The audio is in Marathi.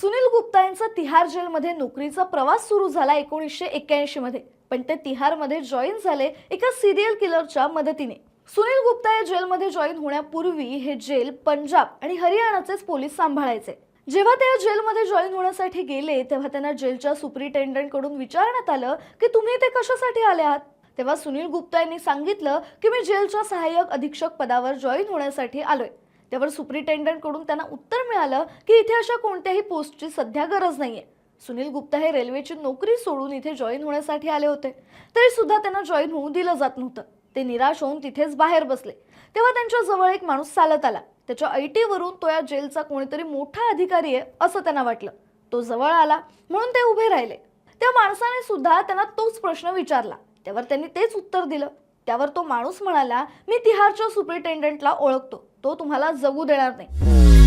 सुनील गुप्ता यांचा तिहार जेलमध्ये नोकरीचा प्रवास सुरू झाला एकोणीसशे एक्क्याऐंशी मध्ये. पण ते तिहारमध्ये जॉईन झाले एका सिरियल किलरच्या मदतीने. सुनील गुप्ता या जेलमध्ये जॉईन होण्यापूर्वी हे जेल पंजाब आणि हरियाणाचेच पोलीस सांभाळायचे. जेव्हा ते या जेलमध्ये जॉईन होण्यासाठी गेले तेव्हा त्यांना जेलच्या सुपरिटेंडंटकडून विचारण्यात आलं की तुम्ही ते कशासाठी आले आहात? तेव्हा सुनील गुप्ता यांनी सांगितलं की मी जेलच्या सहाय्यक अधीक्षक पदावर जॉईन होण्यासाठी आलोय. त्यावर सुप्रिटेंडंटकडून त्यांना उत्तर मिळालं की इथे अशा कोणत्याही पोस्टची सध्या गरज नाहीये. सुनील गुप्ता हे रेल्वेची नोकरी सोडून इथे जॉईन होण्यासाठी आले होते. तरी सुद्धा त्यांना जॉईन होऊ दिलं जात नव्हतं. ते निराश होऊन तिथेच बाहेर बसले. तेव्हा त्यांच्या जवळ एक माणूस चालत आला. त्याच्या ऐटीवरून तो या जेलचा कोणीतरी मोठा अधिकारी आहे असं त्यांना वाटलं. तो जवळ आला म्हणून ते उभे राहिले. त्या माणसाने सुद्धा त्यांना तोच प्रश्न विचारला. त्यावर त्यांनी तेच उत्तर दिलं. त्यावर तो माणूस म्हणाला मी तिहारच्या सुप्रिटेंडंटला ओळखतो. तो तुम्हाला जगू देणार नाही.